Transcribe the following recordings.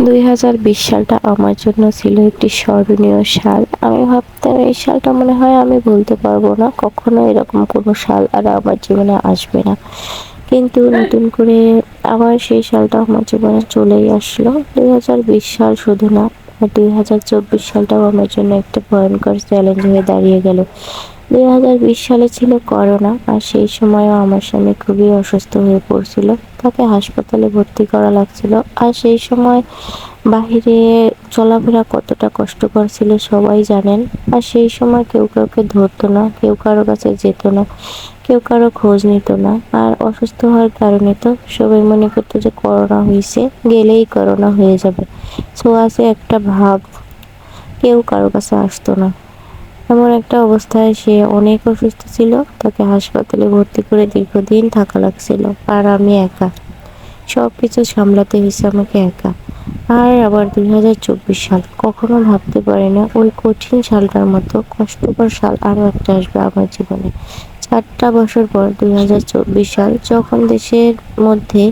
দুই হাজার বিশ সালটা আমার জন্য ছিল একটি স্মরণীয় সাল। আমি ভাবতাম এই সালটা মনে হয় আমি বলতে পারব না, কখনো এরকম কোনো সাল আর আমার জীবনে আসবে না। কিন্তু নতুন করে আবার সেই সালটা আমার জীবনে চলেই আসলো। দুই হাজার বিশ সাল শুধু না, দুই হাজার চব্বিশ সালটাও আমার জন্য একটা ভয়ঙ্কর চ্যালেঞ্জ হয়ে দাঁড়িয়ে গেল। দুই হাজার বিশ সালে ছিল করোনা, আর সেই সময়ও আমার স্বামী খুবই অসুস্থ হয়ে পড়ছিল। তাকে হাসপাতালে ভর্তি করা লাগছিল। আর সেই সময় বাহিরে চলাফেরা কতটা কষ্টকর ছিল সবাই জানেন। আর সেই সময় কেউ কাউকে ধরতো না, কেউ কারও কাছে যেত না, কেউ কারও খোঁজ নিত না। আর অসুস্থ হওয়ার কারণে তো সবাই মনে করতো যে করোনা হয়েছে গেলেই করোনা হয়ে যাবে। আছে একটা ভাব, কেউ কারও কাছে আসতো না। এমন একটা অবস্থায় সে অনেক অসুস্থ ছিল, তাকে হাসপাতালে ভর্তি করে দীর্ঘদিন থাকা লাগছিল। আর আমি একা। সব কিছু সামলাতে হয়েছে আমাকে একা। আর আবার দুই হাজার চব্বিশ সাল। কখনো ভাবতে পারি না, ওই কঠিন সালটার মতো কষ্টকর সাল আরও একটা আসবে আমার জীবনে। চারটা বছর পর দুই হাজার চব্বিশ সাল, যখন দেশের মধ্যে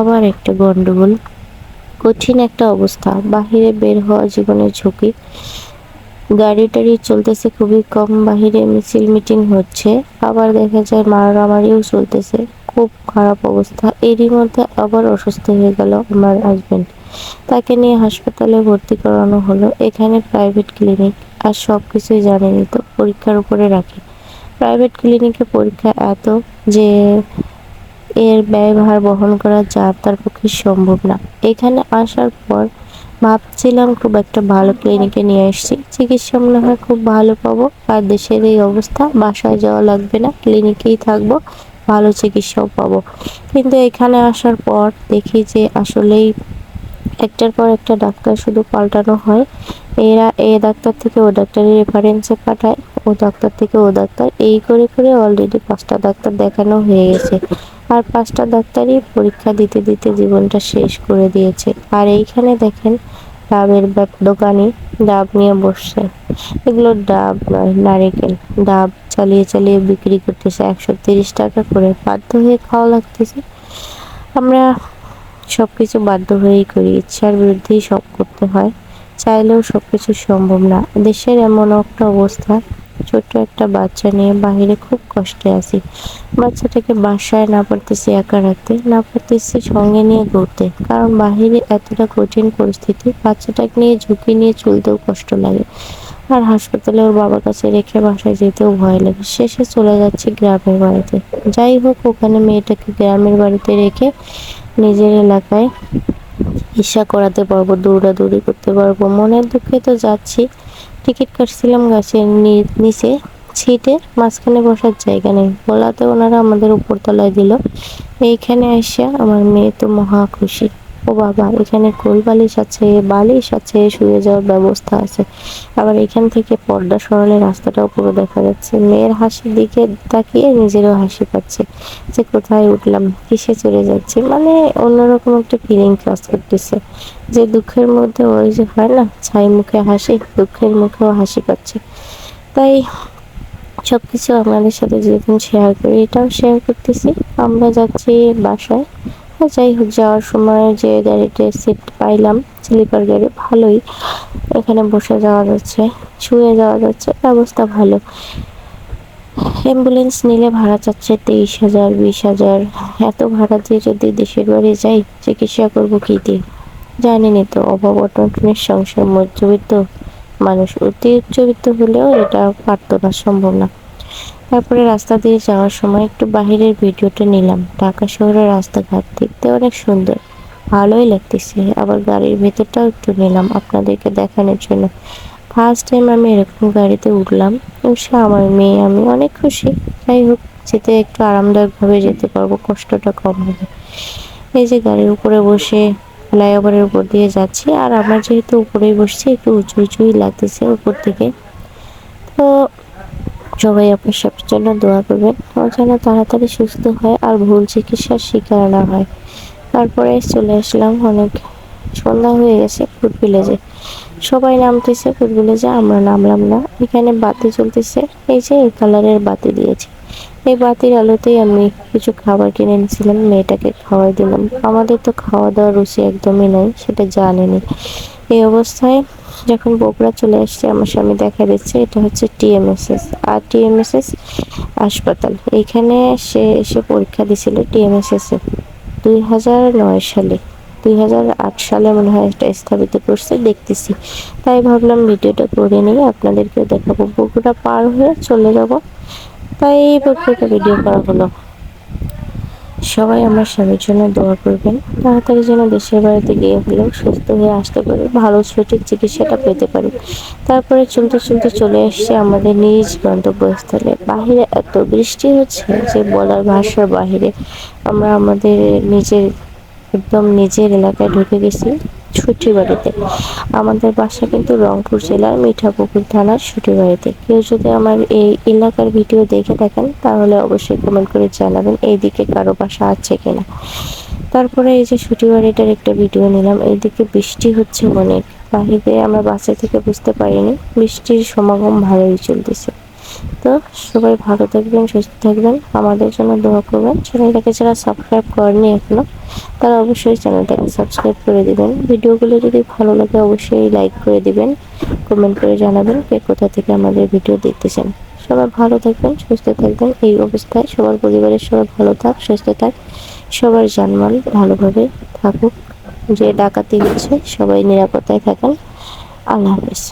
আবার একটা গন্ডগোল কঠিন একটা অবস্থা, বাহিরে বের হওয়া জীবনের ঝুঁকি গাড়ি টাড়ি চলতেছে খুবই কম বাহিরে, মিছিল মিটিং হচ্ছে। আবার দেখা যায় মারামারিও চলতেছে। খুব খারাপ অবস্থা। এরই মধ্যে আবার অসুস্থ হয়ে গেল আমার হাজবেন্ড তাকে নিয়ে হাসপাতালে ভর্তি করানো হলো। এখানে প্রাইভেট ক্লিনিক আর সব কিছুই জানেনি তো, পরীক্ষার উপরে রাখে। প্রাইভেট ক্লিনিকে পরীক্ষা এত যে এর ব্যয়ভার বহন করা যা তার পক্ষে সম্ভব না। এখানে আসার পর ভাবছিলাম খুব একটা ভালো ক্লিনিকে নিয়ে এসেছি চিকিৎসা মনে হয় খুব ভালো পাবো। আর দেশের এই অবস্থা, বাসায় যাওয়া লাগবে না ক্লিনিকেই থাকব, ভালো চিকিৎসাও পাবো। কিন্তু এখানে আসার পর দেখি যে আসলেই একটার পর একটা ডাক্তার শুধু পাল্টানো হয়। এরা এ ডাক্তার থেকে ও ডাক্তারের রেফারেন্সে পাঠায়, ও ডাক্তার থেকে ও ডাক্তার। এই করে করে অলরেডি পাঁচটা ডাক্তার দেখানো হয়ে গেছে। আর পাঁচটা ডাক্তারই পরীক্ষা দিতে দিতে জীবনটা শেষ করে দিয়েছে। আর এইখানে দেখেন ডাবের দোকানে ডাব নিয়ে বসছে। এগুলো ডাব নয়, নারিকেল। ডাব চালিয়ে চালিয়ে বিক্রি করতেছে একশো তিরিশ টাকা করে। বাধ্য হয়ে খাওয়া লাগতেছে। আমরা সব কিছু বাধ্য হয়েই করি। ইচ্ছার বিরুদ্ধেই সব করতে হয়। চাইলেও সব কিছু সম্ভব না। দেশের এমন একটা অবস্থা ছোট্ট একটা বাচ্চা নিয়ে বাহিরে খুব কষ্টে আছি। বাচ্চাটাকে বাসায় না পারতেছি একা রাখতে, না পারতেছি সঙ্গে নিয়ে ঘুরতে। কারণ বাহিরে এতটা কঠিন পরিস্থিতি, বাচ্চাটাকে নিয়ে ঝুঁকি নিয়ে চলতেও কষ্ট লাগে। আর হাসপাতালে ওর বাবার কাছে রেখে বাসায় যেতেও ভয় লাগে। শেষে চলে যাচ্ছে গ্রামের বাড়িতে। যাই হোক, ওখানে মেয়েটাকে গ্রামের বাড়িতে রেখে নিজের এলাকায় ইচ্ছা করাতে পারব, দৌড়াদৌড়ি করতে পারব। মনের দুঃখে তো যাচ্ছি। টিকিট কাটছিলাম গাছের নিচে, ছিটে মাঝখানে বসার জায়গা নেই। বলাতে ওনারা আমাদের উপরতলায় দিল। এইখানে আসিয়া আমার মেয়ে তো মহা খুশি। ও বাবা, এখানে কোল বালিশ আছে বালিশ আছে, শুয়ে যাওয়ার ব্যবস্থা আছে। আবার এখান থেকে পর্দা সরলে রাস্তাটাও পুরো দেখা যাচ্ছে। মেয়ের হাসির দিকে তাকিয়ে নিজেরও হাসি পাচ্ছে যে কোথায় উঠলাম, কিসে চলে যাচ্ছে। মানে অন্যরকম একটা ফিলিং কাজ করতেছে। যে দুঃখের মধ্যে ওই যে হয় না, ছাই মুখে হাসি, দুঃখের মুখেও হাসি পাচ্ছে। তাই সব কিছু আপনাদের সাথে যেদিন শেয়ার করি, এটাও শেয়ার করতেছি। আমরা যাচ্ছি বাসায়। যাই হোক, যাওয়ার সময় যে গাড়িতে সিট পাইলাম স্লিপার গাড়ি ভালোই। এখানে বসে যাওয়া যাচ্ছে, শুয়ে যাওয়া যাচ্ছে, ব্যবস্থা ভালো। অ্যাম্বুলেন্স নিলে ভাড়া চাচ্ছে তেইশ হাজার, বিশ হাজার। এত ভাড়া দিয়ে যদি দেশের বাড়ি যাই, চিকিৎসা করব কী দিয়ে? জানিনি তো, অভাব অটনের সংসার মধ্যবিত্ত মানুষ অতি উচ্চবিত্ত হলেও এটা পারতো না, সম্ভব না। তারপরে রাস্তা দিয়ে যাওয়ার সময় একটু বাহিরের ভিডিওটা নিলাম। ঢাকা শহরের রাস্তাঘাট দেখতে অনেক সুন্দর। ভালোই লাগতেছে। আবার গাড়ির ভেতরটাও একটু নিলাম আপনাদেরকে দেখানোর জন্য। ফার্স্ট টাইম আমি এরকম গাড়িতে উঠলাম। সে আমার মেয়ে, আমি অনেক খুশি। যাই হোক, যেতে একটু আরামদায়কভাবে যেতে পারব, কষ্টটা কম হবে। এই যে গাড়ির উপরে বসে ফ্লাইওভারের উপর দিয়ে যাচ্ছি, আর আমার যেহেতু উপরেই বসছি, একটু উঁচু উঁচুই লাগতেছে উপর থেকে। তো সবাই আপনার সবার জন্য দোয়া করবেন। ও যেন তাড়াতাড়ি সুস্থ হয় আর ভুল চিকিৎসার শিকার না হয়। তারপরে চলে আসলাম অনেক সন্ধ্যা হয়ে গেছে ফুড ভিলেজে। সবাই নামতেছে ফুড ভিলেজে, আমরা নামলাম না। এখানে বাতি চলতেছে এই যে এই কালারের বাতি দিয়েছে। এই বাতির আলোতেই আমি কিছু খাবার কিনে এনেছিলাম, মেয়েটাকে খাওয়াই দিলাম। আমাদের তো খাওয়া দাওয়ার রুচি একদমই নাই, সেটা জানেনি। এই অবস্থায় যখন বগুড়া চলে আসছে, আমার স্বামী দেখা দিচ্ছে, এটা হচ্ছে টিএমএসএস। আর টিএমএসএস হাসপাতাল। এখানে সে এসে পরীক্ষা দিছিল টিএমএসএস দুই হাজার নয় সালে, দুই হাজার আট সালে মনে হয় এটা স্থাপিত করছে, দেখতেছি। তাই ভাবলাম ভিডিওটা করে নিয়ে আপনাদেরকে দেখাবো। বগুড়া পার হয়ে চলে যাব। তাই এই বগুড়াটা ভিডিও করা হলো। সবাই আমার স্বামীর জন্য দোয়া করবেন। তাড়াতাড়ি যেন দেশের বাড়িতে গিয়ে হলেও সুস্থ হয়ে আসতে পারে ভালো সঠিক চিকিৎসাটা পেতে পারে তারপরে চলতে চলতে চলে আসছে আমাদের নিজ গন্তব্যস্থলে। বাহিরে এত বৃষ্টি হচ্ছে যে বলার ভাষার বাহিরে। আমরা আমাদের নিজের, একদম নিজের এলাকায় ঢুকে গেছি। ছুটি বাড়িতে আমাদের বাসা কিন্তু রংপুর জেলার মিঠাপুকুর থানার ছুটি বাড়িতে কেউ যদি আমার এই এলাকার ভিডিও দেখে থাকেন, তাহলে অবশ্যই কমেন্ট করে জানাবেন এইদিকে কারও বাসা আছে কিনা। তারপরে এই যে ছুটি বাড়িটার একটা ভিডিও নিলাম, এইদিকে বৃষ্টি হচ্ছে অনেক। বাহিরে আমরা বাসা থেকে বুঝতে পারিনি, বৃষ্টির সমাগম ভালোই চলতেছে। তো সবাই ভালো থাকবেন, সুস্থ থাকবেন, আমাদের জন্য দোয়া করবেন। চ্যানেলটাকে যারা সাবস্ক্রাইব করেনি এখনও, তারা অবশ্যই চ্যানেলটাকে সাবস্ক্রাইব করে দিবেন। ভিডিওগুলো যদি ভালো লাগে অবশ্যই লাইক করে দিবেন কমেন্ট করে জানাবেন কে কোথা থেকে আমাদের ভিডিও দেখতেছেন। সবাই ভালো থাকবেন, সুস্থ থাকবেন, এই অবস্থায় সবার পরিবারের সবাই ভালো থাক, সুস্থ থাক, সবার জানমাল ভালোভাবে থাকুক। যে ডাকাতি হচ্ছে সবাই নিরাপত্তায় থাকেন। আল্লাহ হাফেজ।